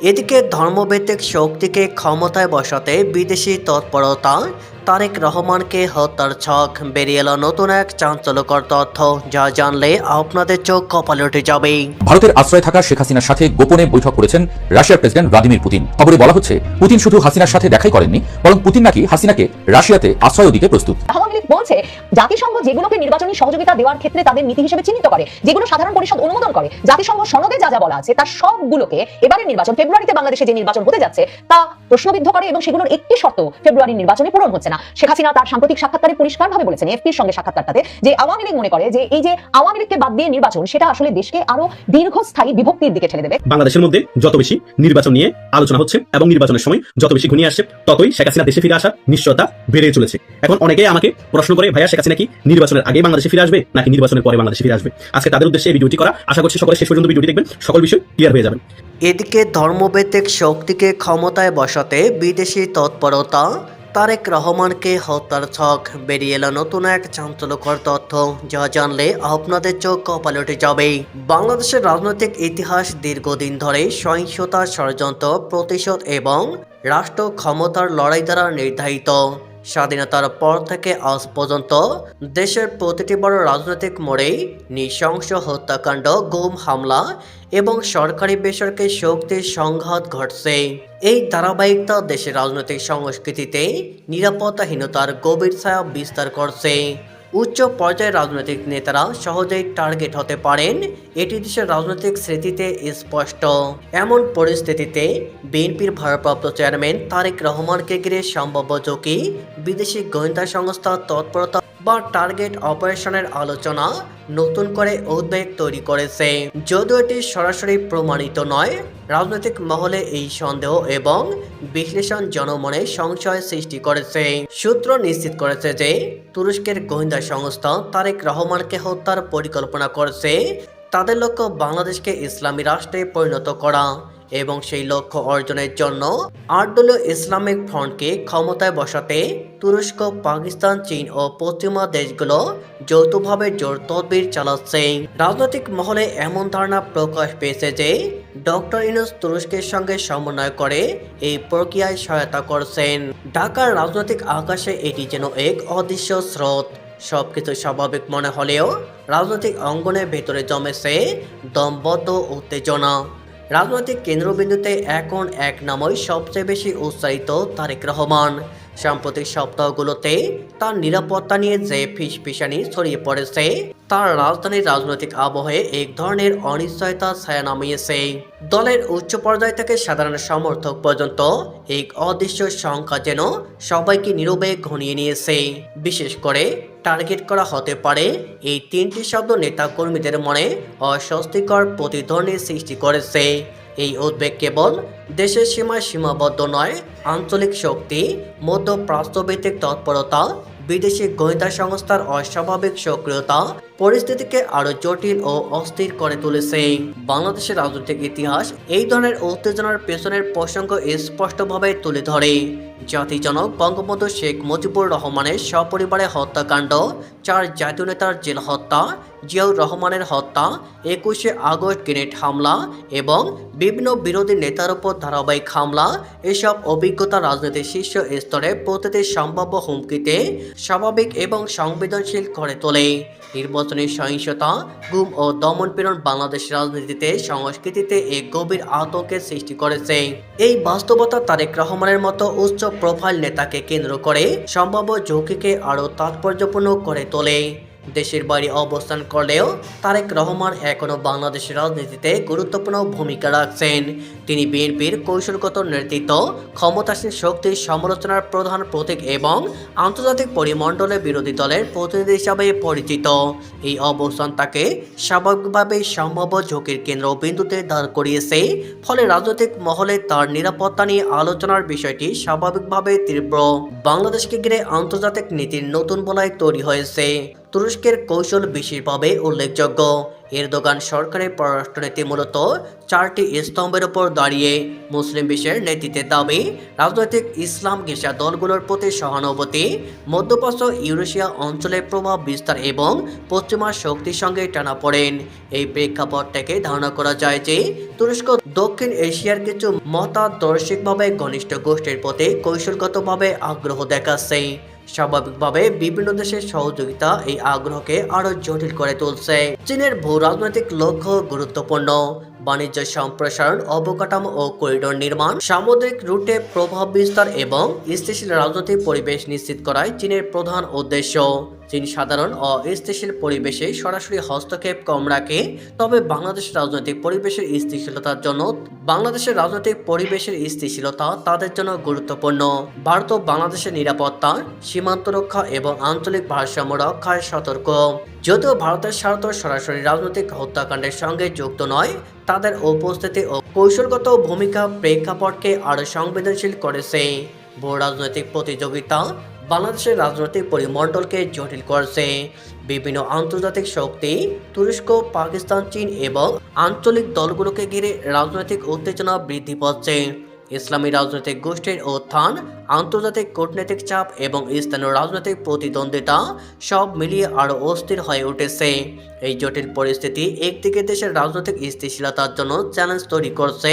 এদিকে ধর্মভিত্তিক শক্তিকে ক্ষমতায় বসাতে বিদেশি তৎপরতা তারেক রহমানকে হত্যার ছক বেরিয়ে এলো নতুন এক চাঞ্চল্যকর তথ্য যা জানলে আপনাদের চোখ কপালে উঠে যাবে। ভারতের আশ্রয় থাকা শেখ হাসিনার সাথে গোপনে বৈঠক করেছেন রাশিয়ার প্রেসিডেন্ট ভ্লাদিমির পুতিন। খবরে বলা হচ্ছে পুতিন শুধু হাসিনার সাথে দেখাই করেননি বরং পুতিন নাকি হাসিনাকে রাশিয়াতে আশ্রয় দিতে প্রস্তুত। আওয়ামী বলছে, জাতিসংঘ যেগুলোকে নির্বাচনী সহযোগিতা দেওয়ার ক্ষেত্রে তাদের নীতি হিসেবে চিহ্নিত করে, যেগুলো সাধারণ পরিষদ অনুমোদন করে, জাতিসংঘ সনদে যা যা বলা আছে, তার সবগুলোকে এবারের নির্বাচন ফেব্রুয়ারিতে বাংলাদেশে যে নির্বাচন হতে যাচ্ছে, তা প্রশ্নবিদ্ধ করে এবং সেগুলোর একটি শর্ত ফেব্রুয়ারির নির্বাচনে পূরণ হচ্ছে না। শেখ হাসিনা তার সাম্প্রতিক সাক্ষাৎকারে পরিষ্কারভাবে বলেছেন, এফপির সঙ্গে সাক্ষাৎকারটাতে, যে আওয়ামী লীগ মনে করে যে এই যে আওয়ামী লীগকে বাদ দিয়ে নির্বাচন, সেটা আসলে দেশকে আরও দীর্ঘস্থায়ী বিভক্তির দিকে ঠেলে দেবে। বাংলাদেশের মধ্যে যত বেশি নির্বাচন নিয়ে আলোচনা হচ্ছে এবং নির্বাচনের সময় যত বেশি ঘনিয়ে আসছে, ততই শেখ হাসিনা দেশে ফিরে আসার নিশ্চয়তা বেড়ে চলেছে। এখন অনেকেই আমাকে প্রশ্ন করে, ভাইয়া শেখ হাসিনা কি নির্বাচনের আগে বাংলাদেশে ফিরে আসবে নাকি নির্বাচনের পরে বাংলাদেশে ফিরে আসবে? আজকে তাদের উদ্দেশ্যে এই ভিডিওটি করা। আশা করছি সকলে শেষ পর্যন্ত ভিডিওটি দেখবেন। সকল বিষয় ক্লিয়ার হয়ে যাবেন এদিকে ধর্মভিত্তিক শক্তিকে ক্ষমতায় বসাতে বিদেশি তৎপরতা, তারেক রহমানকে হত্যার ছক বেরিয়ে এলো নতুন এক চাঞ্চল্যকর তথ্য। যা জানলে আপনাদের চোখ কপালে উঠে যাবে বাংলাদেশের রাজনৈতিক ইতিহাস দীর্ঘদিন ধরে সহিংসতা ষড়যন্ত্র, প্রতিশোধ এবং রাষ্ট্র ক্ষমতার লড়াই দ্বারা নির্ধারিত। স্বাধীনতার পর থেকে আজ পর্যন্ত দেশের প্রতিটি বড় রাজনৈতিক মোড়েই নৃশংস হত্যাকাণ্ড, গুম হামলা এবং সরকারি বেসরকারি শক্তির সংঘাত ঘটছে। এই ধারাবাহিকতা দেশের রাজনৈতিক সংস্কৃতিতে নিরাপত্তাহীনতার গভীর ছায়া বিস্তার করছে। উচ্চ পর্যায়ের রাজনৈতিক নেতারা সহজেই টার্গেট হতে পারেন। এটি দেশের রাজনৈতিক স্মৃতিতে স্পষ্ট। এমন পরিস্থিতিতে বিএনপির ভারপ্রাপ্ত চেয়ারম্যান তারেক রহমানকে ঘিরে সম্ভাব্য ঝুঁকি, বিদেশি গোয়েন্দা সংস্থার তৎপরতা বা টার্গেট অপারেশনের আলোচনা নতুন করে উদ্বেগ তৈরি করেছে। যদিও এটি সরাসরি প্রমাণিত নয়, রাজনৈতিক মহলে এই সন্দেহ এবং বিশ্লেষণ জনমনে সংশয় সৃষ্টি করেছে। সূত্র নিশ্চিত করেছে যে, তুরস্কের গোয়েন্দা সংস্থা তারেক রহমানকে হত্যার পরিকল্পনা করেছে। তাদের লক্ষ্য বাংলাদেশকে ইসলামী রাষ্ট্রে পরিণত করা। এবং সেই লক্ষ্য অর্জনের জন্য আটদলীয় ইসলামিক ফ্রন্টকে ক্ষমতায় বসাতে তুরস্ক, পাকিস্তান, চীন ও পশ্চিমা দেশগুলো যৌথভাবে জোর তদবির চালাচ্ছে। রাজনৈতিক মহলে এমন ধারণা প্রকাশ পেয়েছে যে ডক্টর ইনুস তুরস্কের সঙ্গে সমন্বয় করে এই প্রক্রিয়ায় সহায়তা করছেন। ঢাকার রাজনৈতিক আকাশে এটি যেন এক অদৃশ্য স্রোত। সবকিছু স্বাভাবিক মনে হলেও রাজনৈতিক অঙ্গনের ভেতরে জমেছে দমবদ্ধ উত্তেজনা। রাজনৈতিক কেন্দ্রবিন্দুতে এখন এক নামই সবচেয়ে বেশি উৎসাহিত তারেক রহমান। সাম্প্রতিক সপ্তাহগুলোতে তার নিরাপত্তা নিয়ে যে ফিসফিসানি ছড়িয়ে পড়েছে, তার রাজধানীর রাজনৈতিক আবহে এক ধরনের অনিশ্চয়তা ছায়া নামিয়েছে। দলের উচ্চ পর্যায় থেকে সাধারণ সমর্থক পর্যন্ত এক অদৃশ্য সংখ্যা যেন সবাইকে নীরবে ঘনিয়ে নিয়েছে। বিশেষ করে টার্গেট করা হতে পারে। এই তিনটি শব্দ নেতাকর্মীদের মনে অস্বস্তিকর প্রতিধ্বনি সৃষ্টি করেছে। এই উদ্বেগ কেবল দেশের সীমায় সীমাবদ্ধ নয়, আঞ্চলিক শক্তি, মধ্যপ্রাচ্যভিত্তিক তৎপরতা, বিদেশি গোয়েন্দা সংস্থার অস্বাভাবিক সক্রিয়তা পরিস্থিতিকে আরও জটিল ও অস্থির করে তুলেছে। বাংলাদেশের রাজনৈতিক ইতিহাস এই ধরনের উত্তেজনার পেছনের প্রসঙ্গ স্পষ্টভাবে তুলে ধরে। জাতিজনক বঙ্গবন্ধু শেখ মুজিবুর রহমানের সপরিবারে হত্যাকাণ্ড, চার জাতীয় নেতার জেল হত্যা, জিয়াউর রহমানের হত্যা, একুশে আগস্ট গ্রেনেড হামলা এবং বিভিন্ন বিরোধী নেতার উপর ধারাবাহিক হামলা, এসব অভিজ্ঞতা রাজনীতির শীর্ষ স্তরে প্রতিটি সম্ভাব্য হুমকিতে স্বাভাবিক এবং সংবেদনশীল করে তোলে। নির্বাচনী সহিংসতা, গুম ও দমনপীড়ন বাংলাদেশ রাজনীতিতে, সংস্কৃতিতে এক গভীর আতঙ্কের সৃষ্টি করেছে। এই বাস্তবতা তারেক রহমানের মতো উচ্চ প্রোফাইল নেতাকে কেন্দ্র করে সম্ভাব্য ঝুঁকিকে আরও তাৎপর্যপূর্ণ করে তোলে। দেশের বাইরে অবস্থান করলেও তারেক রহমান এখনও বাংলাদেশের রাজনীতিতে গুরুত্বপূর্ণ ভূমিকা রাখছেন। তিনি বিএনপির কৌশলগত নেতৃত্ব, ক্ষমতাসীন শক্তির সমালোচনার প্রধান প্রতীক এবং আন্তর্জাতিক পরিমণ্ডলে বিরোধী দলের প্রতিনিধি হিসাবে পরিচিত। এই অবস্থান তাকে স্বাভাবিকভাবেই সম্ভাব্য ঝুঁকির কেন্দ্রবিন্দুতে দাঁড় করিয়েছে, ফলে রাজনৈতিক মহলে তার নিরাপত্তা নিয়ে আলোচনার বিষয়টি স্বাভাবিকভাবে তীব্র। বাংলাদেশকে ঘিরে আন্তর্জাতিক নীতির নতুন বলয় তৈরি হয়েছে। তুরস্কের কৌশল বিশেষভাবে উল্লেখযোগ্য। এরদোগান সরকারের পররাষ্ট্রনীতি মূলত চারটি স্তম্ভের উপর দাঁড়িয়ে। মুসলিম বিশ্বের নেতৃত্বের দাবি, রাজনৈতিক ইসলাম ঘেঁষা দলগুলোর প্রতি সহানুভূতি, মধ্যপ্রাচ্য ইউরেশিয়া অঞ্চলে প্রভাব বিস্তার এবং পশ্চিমা শক্তির সঙ্গে টানা পড়েন। এই প্রেক্ষাপট থেকে ধারণা করা যায় যে, তুরস্ক দক্ষিণ এশিয়ার কিছু মতাদর্শিকভাবে ঘনিষ্ঠ গোষ্ঠীর প্রতি কৌশলগতভাবে আগ্রহ দেখাচ্ছে। স্বাভাবিকভাবে বিভিন্ন দেশের সহযোগিতা এই আগ্রহকে আরও জটিল করে তুলছে। চীনের ভূ রাজনৈতিক লক্ষ্য গুরুত্বপূর্ণ। বাণিজ্য সম্প্রসারণ, অবকাঠামো ও করিডোর নির্মাণ, সামুদ্রিক রুটে প্রভাব বিস্তার এবং স্থিতিশীল রাজনৈতিক পরিবেশ নিশ্চিত করাই চীনের প্রধান উদ্দেশ্য। চীন সাধারণ ও স্থিতিশীল পরিবেশে সরাসরি হস্তক্ষেপ কম রাখে, তবে বাংলাদেশের রাজনৈতিক পরিবেশের স্থিতিশীলতার জন্য বাংলাদেশের রাজনৈতিক পরিবেশের স্থিতিশীলতা তাদের জন্য গুরুত্বপূর্ণ। ভারত ও বাংলাদেশের নিরাপত্তা, সীমান্ত রক্ষা এবং আঞ্চলিক ভারসাম্য রক্ষায় সতর্ক। যদিও ভারতের স্বার্থ সরাসরি রাজনৈতিক হত্যাকাণ্ডের সঙ্গে যুক্ত নয়, তাদের উপস্থিতি ও কৌশলগত ভূমিকা প্রেক্ষাপটকে আরও সংবেদনশীল করেছে। ভূ রাজনৈতিক প্রতিযোগিতা বাংলাদেশের রাজনৈতিক পরিমণ্ডলকে জটিল করছে। বিভিন্ন আন্তর্জাতিক শক্তি, তুরস্ক, পাকিস্তান, চীন এবং আঞ্চলিক দলগুলোকে ঘিরে রাজনৈতিক উত্তেজনা বৃদ্ধি পাচ্ছে। ইসলামী রাজনৈতিক গোষ্ঠীর উত্থান, আন্তর্জাতিক কূটনৈতিক চাপ এবং স্থানীয় রাজনৈতিক প্রতিদ্বন্দ্বিতা সব মিলিয়ে আরও অস্থির হয়ে উঠেছে। এই জটিল পরিস্থিতি একদিকে দেশের রাজনৈতিক স্থিতিশীলতার জন্য চ্যালেঞ্জ তৈরি করছে,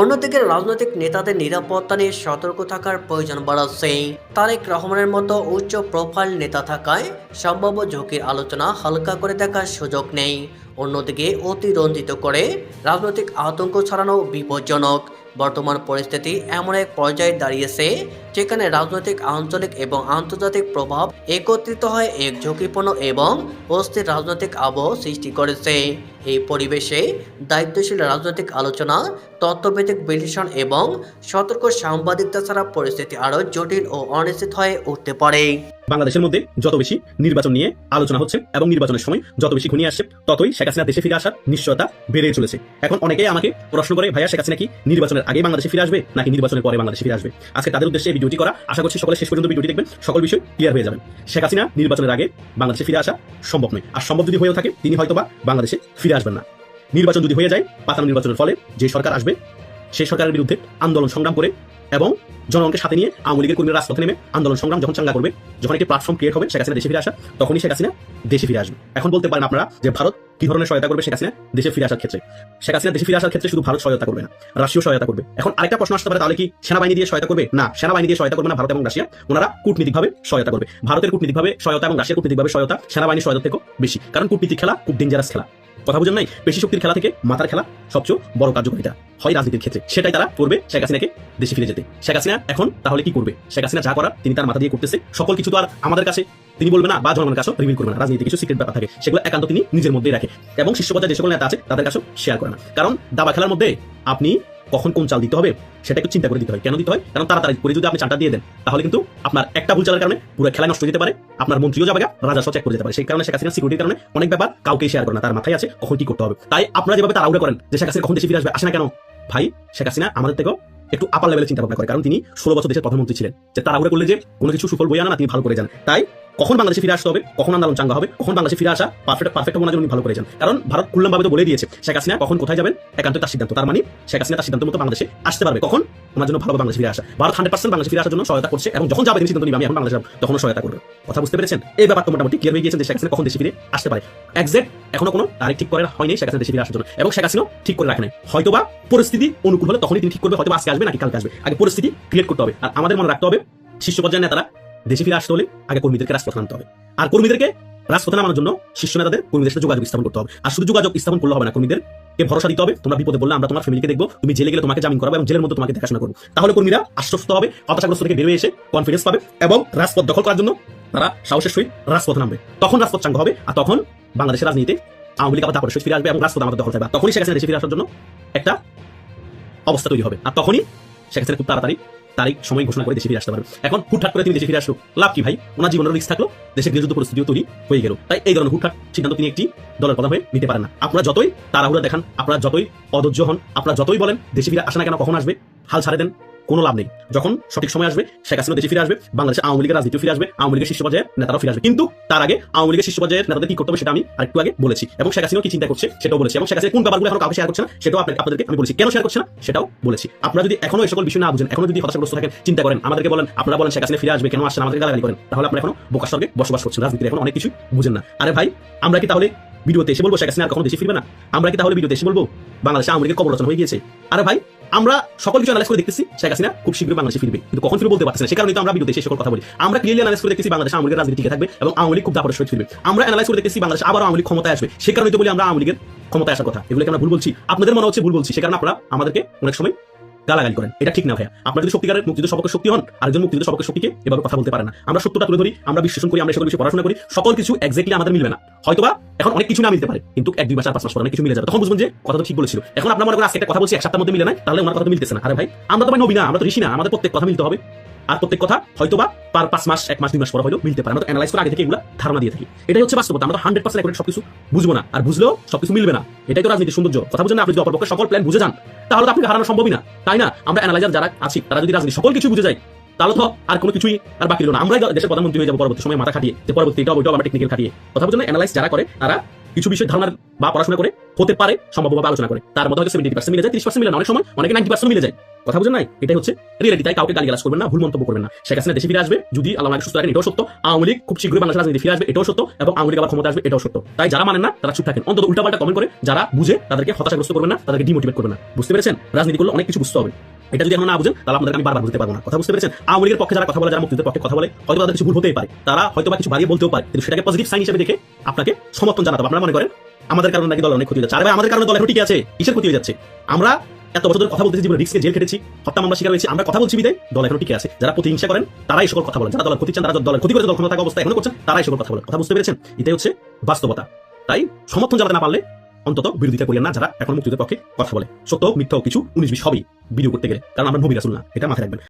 অন্যদিকে রাজনৈতিক নেতাদের নিরাপত্তা নিয়ে সতর্ক থাকার প্রয়োজন বাড়াচ্ছে। তারেক রহমানের মতো উচ্চ প্রোফাইল নেতা থাকায় সম্ভাব্য ঝুঁকির আলোচনা হালকা করে দেখার সুযোগ নেই। অন্যদিকে অতিরঞ্জিত করে রাজনৈতিক আতঙ্ক ছড়ানো বিপজ্জনক। বর্তমান পরিস্থিতি এমন এক পর্যায়ে দাঁড়িয়েছে যেখানে রাজনৈতিক, আঞ্চলিক এবং আন্তর্জাতিক প্রভাব একত্রিত হয়ে এক ঝুঁকিপূর্ণ এবং অস্থির রাজনৈতিক আবহ সৃষ্টি করেছে। এই পরিবেশে দায়িত্বশীল রাজনৈতিক আলোচনা, তত্ত্বভিত্তিক বিশ্লেষণ এবং সতর্ক সাংবাদিকতা ছাড়া পরিস্থিতি আরও জটিল ও অনিশ্চিত হয়ে উঠতে পারে। বাংলাদেশের মধ্যে যত বেশি নির্বাচন নিয়ে আলোচনা হচ্ছে এবং নির্বাচনের সময় যত বেশি ঘনিয়ে আসছে, ততই শেখ হাসিনা দেশে ফিরে আসার নিশ্চয়তা বেড়ে চলেছে। এখন অনেকেই আমাকে প্রশ্ন করে, ভাইয়া, শেখ হাসিনা কি নির্বাচনের আগে বাংলাদেশে ফিরে আসবে নাকি নির্বাচনের পরে বাংলাদেশে ফিরে আসবে? আজকে তাদের উদ্দেশ্যে ভিডিওটি করা। আশা করছি সকলে শেষ পর্যন্ত ভিডিওটি দেখবেন। সকল বিষয় ক্লিয়ার হয়ে যাবে। শেখ হাসিনা নির্বাচনের আগে বাংলাদেশে ফিরে আসা সম্ভব নয়। আর সম্ভব যদি হয়েও থাকে, তিনি হয়তোবা বাংলাদেশে ফিরে আসবেন না। নির্বাচন যদি হয়ে যায়, পাতানো নির্বাচনের ফলে যে সরকার আসবে সেই সরকারের বিরুদ্ধে আন্দোলন সংগ্রাম করে এবং জনগণকে সাথে নিয়ে আওয়ামী লীগের কর্মীরা রাজপথে নেমে আন্দোলন সংগ্রাম যখন চাঙ্গা করবে, যখন একটি প্ল্যাটফর্ম ক্রিয়েট হবে, শেখ হাসিনা দেশে ফিরে আসা, তখনই শেখ হাসিনা দেশে ফিরে আসবে। এখন বলতে পারেন আপনারা যে ভারত কি ধরনের সহায়তা করবে শেখ হাসিনা দেশে ফিরে আসার ক্ষেত্রে? শেখ হাসিনা দেশে ফিরে আসার ক্ষেত্রে শুধু ভারত সহায়তা করবে না, রাশিয়াও সহায়তা করবে। এখন আরেকটা প্রশ্ন আসতে পারে, তাহলে কি সেনাবাহিনী দিয়ে সহায়তা করবে? না, সেনাবাহিনী দিয়ে সহায়তা করবে না ভারত এবং রাশিয়া। ওনারা কূটনীতিকভাবে সহায়তা করবে। ভারতের কূটনীতিকভাবে সহায়তা এবং রাশিয়ার কূটনীতিকভাবে সহায়তা সেনাবাহিনীর সহায়তা থেকেও বেশি। কারণ কূটনীতিক খেলা খুব ডেঞ্জারাস খেলা। কথা বুঝেন নাই? বেশি শক্তির খেলা থেকে মাথার খেলা সবচেয়ে বড় কার্যকারিতা হয় রাজনীতির ক্ষেত্রে। সেটাই তারা করবে শেখ হাসিনাকে দেশে ফিরে যেতে। শেখ হাসিনা এখন তাহলে কি করবে? শেখ হাসিনা যা করার তিনি তার মাথা দিয়ে করতেছে। সকল কিছু তো আর আমাদের কাছে তিনি বলবে না, বা জনগণের কাছে রিভিল করবে না। রাজনীতি কিছু সিক্রেট ব্যাপার থাকে। সেগুলো একান্ত তিনি নিজের মধ্যেই রাখে। এবং শীর্ষ পর্যায়ে যে সকল নেতা আছে, তাদের কাছেও শেয়ার করে না। কারণ দাবা খেলার মধ্যে আপনি কখন কোন চাল দিতে হবে সেটা একটু চিন্তা করে দিতে হয়। কেন দিতে হয়? কারণ তাড়াতাড়ি করে যদি আপনি চালটা দিয়ে দেন, তাহলে কিন্তু আপনার একটা ভুল চালের কারণে পুরো খেলা নষ্ট হয়ে যেতে পারে, আপনার মন্ত্রীও যাবে রাজস্ব চেক করে যেতে পারে। সেই কারণে শেখ হাসিনা সিকিউরিটির কারণে অনেক ব্যাপার কাউকে শেয়ার করে না, তার মাথায় আছে কখন কি করতে হবে। তাই আপনারা যেভাবে তাড়াহুড়া করেন যে শেখ হাসিনা কখন দেশে ফিরে আসবে, আসে না কেন? ভাই, শেখ হাসিনা আমাদের থেকেও একটু আপার লেভেলে চিন্তা ভাবনা করে, কারণ তিনি ষোলো বছর দেশের প্রধানমন্ত্রী ছিলেন। যে তাড়াহুড়া করলে যে কোনো কিছু সুফল বই আনা না, তিনি ভালো করে যান তাই কখন বাংলাদেশে ফিরে আসতে হবে কখন আন্দোলন চাঙ্গা হবে কখন বাংলাদেশে ফিরে আসা পারফেক্ট পারফেক্ট মনে উনি ভালো করে যান কারণ ভারত খুললামভাবে তো বলে দিয়েছে শেখ হাসিনা কখন কোথায় যাবেন? একান্ত তার সিদ্ধান্ত তার মানে শেখ হাসিনা তার সিদ্ধান্ত মতো বাংলাদেশে আসতে পারবে। কখন? ওনার জন্য ভালো বাংলাদেশে ফিরে আসা। ভারত হান্ড্রেড পার্সেন্ট বাংলাদেশ ফিরে আসার জন্য সহায়তা করছে এবং যখন যাবে তিনি সিদ্ধান্ত নিবে আমি এখন বাংলাদেশ যাব, তখনও সহায়তা করবে। কথা বুঝতে পেরেছেন? এই ব্যাপারটা মোটামুটি ক্লিয়ার হয়ে গিয়েছে যে শেখ হাসিনা কখন দেশে ফিরে আসতে পারে। এক্সাক্ট এখনও কোনো তারিখ ঠিক করে হয়নি শেখ হাসিনা দেশে ফিরে আসার জন্য। এবং শেখ হাসিনাও ঠিক করে রাখে নাই। হয়তোবা পরিস্থিতি অনুকূল হলে তখনই তিনি ঠিক করবে হয়তো আজকে আসবে নাকি কালকে আসবে। আগে পরিস্থিতি ক্রিয়েট করতে হবে। আর আমাদের মনে রাখতে হবে শীর্ষ পর্যায়ের নেতারা দেশে ফিরে আসতে হলে আগে কর্মীদেরকে রাজপথে নামতে হবে। আর কর্মীদেরকে রাজপথে নামানোর জন্য শীর্ষ নেতাদের কর্মীদের সাথে যোগাযোগ স্থাপন করতে হবে। আর শুধু যোগাযোগ স্থাপন করলে হবে না কর্মীদের কে ভরসা দিতে হবে। তোমরা বিপদে বললে আমরা তোমার ফ্যামিলিকে দেখব, তুমি জেলে গেলে তোমাকে জামিন করাবো এবং জেলের মধ্যে তোমাকে দেখাশোনা করব। তাহলে কর্মীরা আশ্বস্ত হবে, হতাশাগ্রস্ত থেকে বেরিয়ে এসে কনফিডেন্স পাবে এবং রাজপথ দখল করার জন্য তারা সাহসের সহিত রাজপথে নামবে। তখন রাজপথ চাঙ্গ হবে আর তখন বাংলাদেশের রাজনীতিতে আওয়ামী লীগ আবার তারপরে ফিরে আসবে এবং রাজপথ আমাদের দখল থাকবে তখনই হাসিনা দেশে ফিরে আসার জন্য একটা অবস্থা তৈরি হবে। আর তখনই সেখানে খুব তাড়াতাড়ি তারিখ, সময় ঘোষণা করে দেশে ফিরে আসতে পারবে। এখন হুটহাট করে তিনি দেশে ফিরে আসলো। লাভ কি ভাই? ওনার জীবনের রিস্ক থাকল, দেশে গৃহযুদ্ধ পরিস্থিতিও তৈরি হয়ে গেল। তাই এই ধরনের হুটহাট সিদ্ধান্ত তিনি একটি দলের প্রধান হয়ে নিতে পারেন না। আপনারা যতই তাড়াহুড়া দেখান, আপনারা যতই অধৈর্য হন, আপনারা যতই বলেন, দেশে ফিরে আসে না কেন, কখন আসবে? হাল ছাড়ে দেন। কোনো লাভ নেই। যখন সঠিক সময় আসবে, শেখ হাসিনা দেশে ফিরে আসবে, বাংলাদেশে আওয়ামী লীগের রাজনীতি ফিরে আসবে, আওয়ামী লীগের শীর্ষ পর্যায়ের নেতারাও ফিরে আসবে। কিন্তু তার আগে আওয়ামী লীগের শীর্ষ পর্যায়ের নেতাদের কি করতে হবে সেটা আমি আরেকটু আগে বলেছি এবং শেখ হাসিনা কি চিন্তা করছে সেটাও বলেছি এবং শেখ হাসিনা কোন ব্যাপারগুলো এখন কাউকে শেয়ার করছে না, সেটাও আপনাদেরকে আমি বলেছি। কেন শেয়ার করছে না? সেটাও বলেছি। আপনারা যদি এখনও এই সকল বিষয় না বুঝেন, এখনও যদি হতাশাগ্রস্ত থাকেন, চিন্তা করেন। আমাদেরকে বলেন, আপনারা বলেন শেখ হাসিনা ফিরে আসবে কেন, আসছেন, আমাদেরকে গালাগালি করেন। তাহলে আপনারা এখনও বোকার স্বর্গে বসবাস করছেন। রাজনীতির এখন অনেক কিছু বুঝেন না। আরে ভাই, আমরা কি তাহলে ভিডিওতে এসে বলব শেখ হাসিনা আর কখনো দেশে ফিরবে না? আমরা কি তাহলে ভিডিওতে এসে বলব? বাংলাদেশে আওয়ামী লীগের কবর রচনা হয়ে গিয়েছে। আরে ভাই আমরা সকল কিছু অ্যানালাইজ করে দেখতেছি, শেখ হাসিনা খুব শীঘ্রই বাংলাদেশে ফিরবে। কিন্তু কখন ফিরবে বলতে পারছি না। সে কারণে আমরা বিরুদ্ধে এসে সকল কথা বলি। আমরা ক্লিয়ারলি অ্যানালাইজ করে দেখতেছি বাংলাদেশ আওয়ামী লীগের রাজনীতি টিকে থাকবে এবং আওয়ামী লীগ খুব দাপটের সহিত ফিরবে। আমরা অ্যানালাইজ করে দেখতেছি বাংলাদেশ আবার আওয়ামী লীগ ক্ষমতায় আসবে। সে কারণে বলি আমরা আওয়ামী লীগের ক্ষমতায় আসার কথা। এগুলোকে আমরা ভুল বলছি? আপনাদের মনে হচ্ছে ভুল বলছি। সে কারণে আপনারা আমাদেরকে অনেক সময় গালাগালি করেন। এটা ঠিক না ভাইয়া। আপনারা যদি সত্যিকারের মুক্তিযুদ্ধ সপক্ষে শক্তি হন, আরেকজন মুক্তিযুদ্ধ সপক্ষে শক্তিকে এভাবে কথা বলতে পারে না। আমরা সত্যটা তুলে ধরি, আমরা বিশ্লেষণ করি, আমরা সকল বিষয়ে পড়াশোনা করি, সকল কিছু এক্স্যাক্টলি আমাদের মিলবে না। হয়তোবা এখন অনেক কিছু না মিলতে পারে, কিন্তু এক, দুই বছর পাঁচ মাস পরে কিছু মিলে যাবে। তখন বুঝবেন যে কথা তো ঠিক বলেছিল। এখন আপনার মনে করেন আজকে একটা কথা বলছি, এক সপ্তাহের মধ্যে মিলে না তাহলে ওনার কথা মিলতেছে না। আরে ভাই, আমরা তো ভাই নবী না, আমরা তো ঋষি না, আমাদের প্রত্যেক কথা মিলতে হবে। আর প্রত্যেক কথা হয়তোবা পার পাঁচ মাস, এক মাস, দুই মাস পর হলেও মিলতে পারে। আমরা তো করে আগে থেকে এগুলো ধারণা দিয়ে থাকি। এটাই হচ্ছে বাস্তবতা। আমরা তো হান্ড্রেড পার্সেন্ট অ্যাকুরেট সবকিছু বুঝব না। আর বুঝলেও সবকিছু মিলবে না। এটাই তো রাজনীতির সৌন্দর্য। কথা বুঝেন আপনি যদি অপরপক্ষের সকল প্ল্যান বুঝে যান, তাহলে তো আপনি হারানো সম্ভবই না। তাই না? আমরা অ্যানালাইজার যারা আছি, তারা যদি রাজনীতি সকল কিছু বুঝে যায়, তাহলে তো আর কোনো কিছুই আর বাকি না। আমরাই দেশের প্রধানমন্ত্রী হয়ে যাব পরবর্তী সময়, মাথা খাটিয়ে। যে পরবর্তী এটা ওইটাও আমরা টেকনিক্যাল খাটিয়ে। কথা বুঝেন অ্যানালাইজ যারা করে, তারা কিছু বিষয় ধারণার বা পড়াশোনা করে হতে পারে, সম্ভাব্যভাবে আলোচনা করে। তার মধ্যে হয়তো সেভেন্টি পার্সেন্ট মিলে যায় তিরিশ পার্সেন্ট মিলে অনেক সময় অনেকে নাইনটি পার্সেন্ট মিলে যায়। কথা বুঝেন নাই? এটাই হচ্ছে রিয়েলিটি তাই কাউকে গালিগালাজ করবেন না, ভুল মন্তব্য করবেন না। হাসিনা দেশে ফিরে আসবে, যদি আল্লাহ সুস্থ রাখেন, এটাও সত্য। আওয়ামী খুব শীঘ্রই বাংলাদেশ রাজনীতি ফিরে আসবে, এটাও সত্য। এবং আওয়ামী আবার ক্ষমতা আসবে, এটাও সত্য। তাই যারা মানেন না, তারা চুপ থাকেন। অন্তত উল্টাপাল্টা কমেন্ট করে, যারা বুঝে, তাদেরকে হতাশাগ্রস্ত করবেন না, তাদেরকে ডিমোটিভেট করবেন না। বুঝতে পেরেছেন? রাজনীতি করলে অনেক কিছু বুঝতে হবে। এটা যদি এখন না বুঝেন, তাহলে আপনাদের আমি বারবার বুঝতে পারব না। কথা বুঝতে পেরেছেন? আওয়ামী লীগের পক্ষে যারা কথা বলে, যারা মুক্তিযুদ্ধের পক্ষে কথা বলে হয়তো তাদের কিছু ভুল হতেই পারে। তারা হয়তো বা কিছু বাড়িয়ে বলতেও পারে। কিন্তু সেটাকে পজিটিভ সাইন হিসেবে দেখে আপনাকে সমর্থন জানাতে আপনারা মনে করেন? আমাদের কারণে নাকি দল অনেক ক্ষতি হয়ে যাচ্ছে আরে ভাই, আমাদের কারণে দল এখন ঠিক আছে? কিসের ক্ষতি হয়ে যাচ্ছে? আমরা এত বছর কথা বলতেছি, জীবনে রিস্কে জেল খেটেছি হত্যা মামলা শিকার হয়েছি, আমরা কথা বলছি বিদায়। দল এখন টিকে আছে। যারা প্রতিহিংসা করেন, তারাই সকল কথা বলেন। যারা দলের ক্ষতি চান, তারা দলের ক্ষতি করে দল ক্ষমতা থাকা অবস্থা এখনও করছেন, তারাই সকল কথা বলেন। কথা বুঝতে পেরেছেন? এটাই হচ্ছে বাস্তবতা। তাই সমর্থন জানাতে না পারলে অন্তত বিরোধিতা করিয়েন না, যারা এখন মুক্তিযুদ্ধের পক্ষে কথা বলে। সত্য মিথ্যা কিছু, উনিশ বিশ হবেই ভিডিও করতে গেলে। কারণ আমরা নবী রাসুল না, এটা মাথায় রাখবেন।